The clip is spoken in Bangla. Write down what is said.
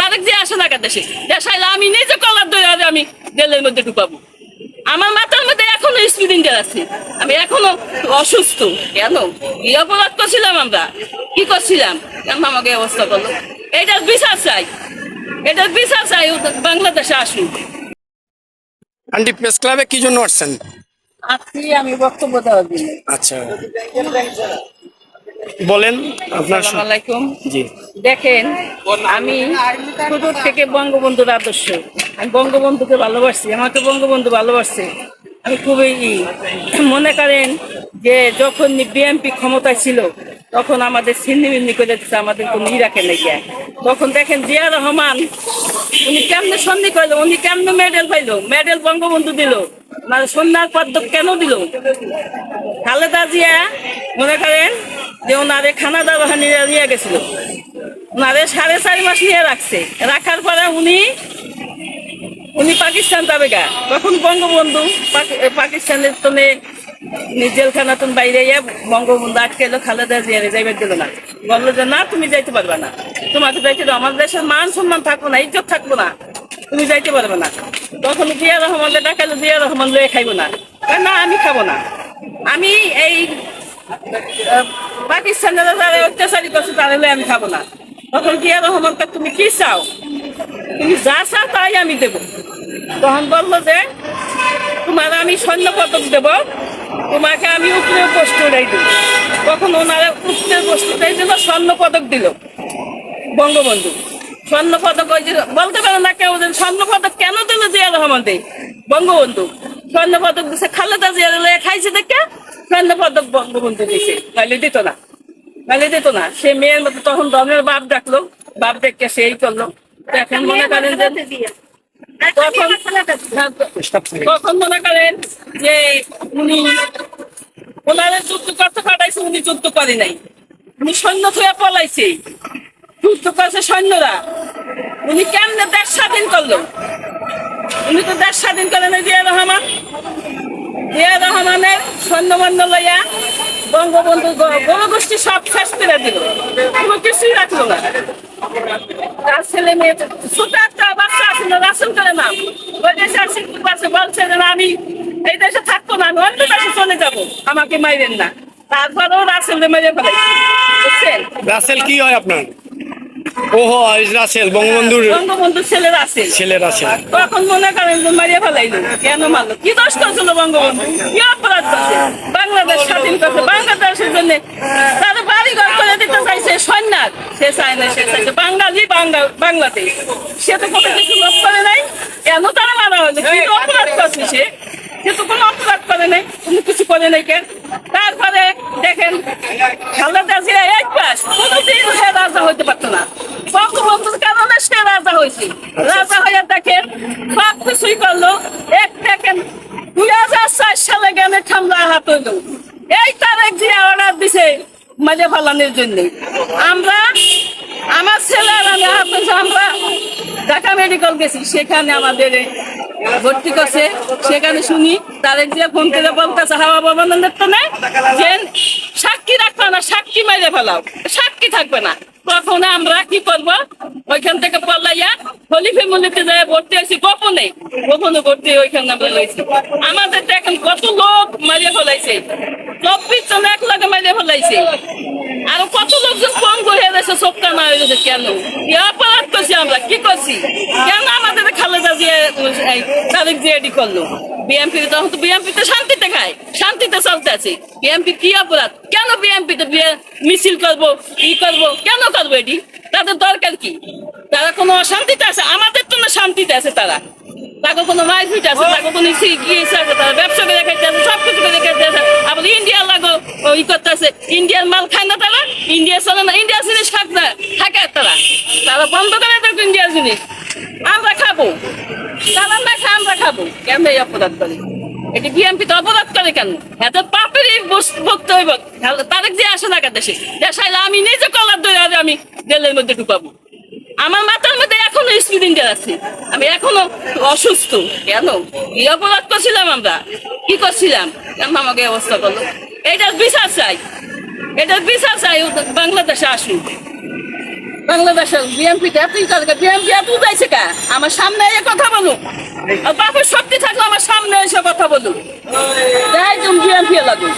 তারেক যে আসে না দেশে দেশাইলে আমি নিজে কলার ধরে আজ আমি জেলের মধ্যে ঢুকাবো। আমার মাথার মধ্যে এখনও স্পিডিং আছে। আমি এখনও অসুস্থ। কেন? কি অপরাধ করছিলাম আমরা? কি করছিলাম? কেন আমাকে অবস্থা করল? এটার বিচার চাই। এটার বিচার চাই বাংলাদেশে আসুন আন্টি প্রেস ক্লাবে কি জন্য আসছেন? আজকে আমি বক্তব্য দেওয়ার জন্য। আচ্ছা। বলেন আপনার আলাইকুম। জি। দেখেন আমি ছোট থেকে বঙ্গবন্ধুর আদর্শ। আমি বঙ্গবন্ধুকে ভালোবাসি আমাকে বঙ্গবন্ধু ভালোবাসছে আমি খুবই। মনে করেন যে যখন বিএনপি ক্ষমতায় ছিল তখন আমাদের ছিন্নি করে দিচ্ছে আমাদের কোনো ই রাখে নাই গিয়া। তখন দেখেন জিয়া রহমান উনি কেমনে সন্ধি করল উনি কেমনে মেডেল পাইলো মেডেল বঙ্গবন্ধু দিল। মানে সন্ধ্যার পদ্ম কেন দিল? খালেদা জিয়া মনে করেন যে ওনারে খানা দাওয়া নিয়ে গেছিল। ওনারে সাড়ে চার মাস নিয়ে রাখছে। রাখার পরে উনি উনি পাকিস্তান যাবে গা। তখন বঙ্গবন্ধু পাকি- পাকিস্তানের তনে জেলখানা তুমি বাইরে বঙ্গবন্ধু আটকে এলো খালেদা জিয়ারে যাইবার দিল না। বলল যে, না, তুমি যাইতে পারবে না। তোমাকে যাইতে আমার দেশের মান সম্মান থাকব না, ইজ্জত থাকব না। তুমি যাইতে পারবে না। তখন জিয়া রহমানকে ডাকাইলো, জিয়া রহমান লয়ে খাইবো না না, আমি খাব না। আমি এই আহ, পাকিস্তানের যারা অত্যাচারী করছে তারা আমি খাব না। তখন জিয়া রহমান কয়, তুমি কি চাও? তুমি যা চাও তাই আমি দেবো। তখন বলল যে তোমার আমি সৈন্য পদক দেব তোমাকে আমি উপরে পোস্ট উড়াই দেবো। তখন ওনারা উপরে পোস্ট উড়াই দিল স্বর্ণ পদক দিল। বঙ্গবন্ধু স্বর্ণ পদক ওই বলতে পারে না কেউ যে স্বর্ণ পদক কেন দিল জিয়া রহমান দেই বঙ্গবন্ধু স্বর্ণ পদক দিছে খালেদা জিয়া খাইছে দেখে স্বর্ণ পদক বঙ্গবন্ধু দিছে। নাহলে দিত না। নাহলে দিত না। সে মেয়ের মতো তখন দমের বাপ ডাকলো। বাপ দেখে সেই করল। এখন মনে করেন যে তখন তখন মনে করেন যে উনি ওনারা যুদ্ধ করতে পাঠাইছে উনি যুদ্ধ করে নাই। উনি সৈন্য থুয়া পলাইছে। যুদ্ধ করছে সৈন্যরা। উনি কেমনে দেশ স্বাধীন করল? উনি তো দেশ স্বাধীন করে নাই জিয়া রহমান। জিয়া রহমানের সৈন্যমান্য লইয়া বঙ্গবন্ধু গণগোষ্ঠী সব শেষ করে দিল। কোনো কিছুই রাখল না। ছেলে মেয়ে না করে পাশে বলছে যে না, আমি না চলে যাব। আমাকে মাইরেন না। তারপরেও রাসেল রাসেল কি হয় আপনার? ওহো রাসেল বঙ্গবন্ধুর বঙ্গবন্ধুর ছেলে রাসেল। ছেলে রাসেল। তখন মনে করেন যে মারিয়া ফেলাইলো কেন মারলো? কি দোষ করছিল বঙ্গবন্ধু? কি অপরাধ করছে? বাংলাদেশ স্বাধীন করছে। বাংলাদেশের জন্য তারা বাড়ি ঘর করে দিতে চাইছে সন্ন্যাস সে চায় না সে চাইছে বাঙালি বাংলা- বাংলাদেশ। সে তো কোনো কিছু লোভ করে নাই। কেন তারা মারা হলো? কি অপরাধ করছে সে? সে তো কোনো অপরাধ করে নাই। কোনো কিছু করে নাই কেন তারপরে দেখেন খালেদা জিয়া এক পাস কোনোদিন সে রাজা হইতে পারতো না বঙ্গবন্ধুর কারণে সে রাজা হয়েছে রাজা হয়ে দেখেন সব কিছুই করল এক দেখেন দুই হাজার চার সালে গেলে ঠান্ডা হাত হইল এই তারেক জিয়া অর্ডার দিছে মাঝে ফালানোর জন্য। আমরা, আমার ছেলে আর আমরা ঢাকা মেডিকেল গেছি, সেখানে আমাদের ভর্তি করছে। সেখানে শুনি তারেক জিয়া ফোন করে বলতেছে, হাওয়া ভবনের তো নেই যে সাক্ষী রাখবে না, সাক্ষী মেরে ফেলাও। সাক্ষী থাকবে না। তখন আমরা কি করব? ওইখান থেকে পলাইয়া হলি ফ্যামিলিতে যায় ভর্তি হয়েছি গোপনে। গোপনে ভর্তি ওইখানে আমরা লইছি আমাদের এখন কত লোক মারিয়ে ফেলাইছে? চব্বিশ জন এক লাগে মারিয়ে ফেলাইছে। আর কত লোকজন কম করে গেছে সবটা না হয়ে গেছে কেন? অপরাধ করছি আমরা? কি করছি? কেন খালেদা জিয়া জিয়াডি করল। বিএমপি তখন তো বিএমপি তো শান্তিতে খায়, শান্তিতে চলতে আছে। বিএমপি কি অপরাধ? কেন বিএমপি তো মিছিল করব, ই করব, কেন করব এটি? তাদের দরকার কি? তারা কোনো অশান্তিতে আছে? আমাদের না শান্তিতে আছে তারা। তাকে কোনো মাইফিট আছে, তাকে কোনো সি- আছে, তারা ব্যবসা করে খাইতে আছে সব কিছু করে খাইতে আছে। আবার ইন্ডিয়া লাগো ই করতে আছে। ইন্ডিয়ার মাল খায় না তারা? ইন্ডিয়া চলে না ইন্ডিয়ার জিনিস খাক না, থাকে তারা। তারা বন্ধ করে দেবে ইন্ডিয়ার জিনিস। খাব? খাব। কেন এই অপরাধ করে? এটি বিএমপি তো অপরাধ করে কেন? এত বস- ভুগতে হইব। যে আসে না দেশে আমি নিজে কলার ধরে আমি জেলের মধ্যে ঢুকাবো। আমার মাথার মধ্যে এখনও স্পিডিং আছে। আমি এখনও অসুস্থ। কেন? কি অপরাধ করছিলাম আমরা? কি করছিলাম? কেন আমাকে অবস্থা করল? এটার বিচার চাই। এটার বিচার চাই বাংলাদেশে আসুন। বাংলাদেশের বিএমপি এত বিএমপি এত উঠাইছে কা? আমার সামনে এসে কথা বলুন আর বাপের শক্তি থাকলে আমার সামনে এসে কথা বলুন যাই তুমি বিএমপি লাগুক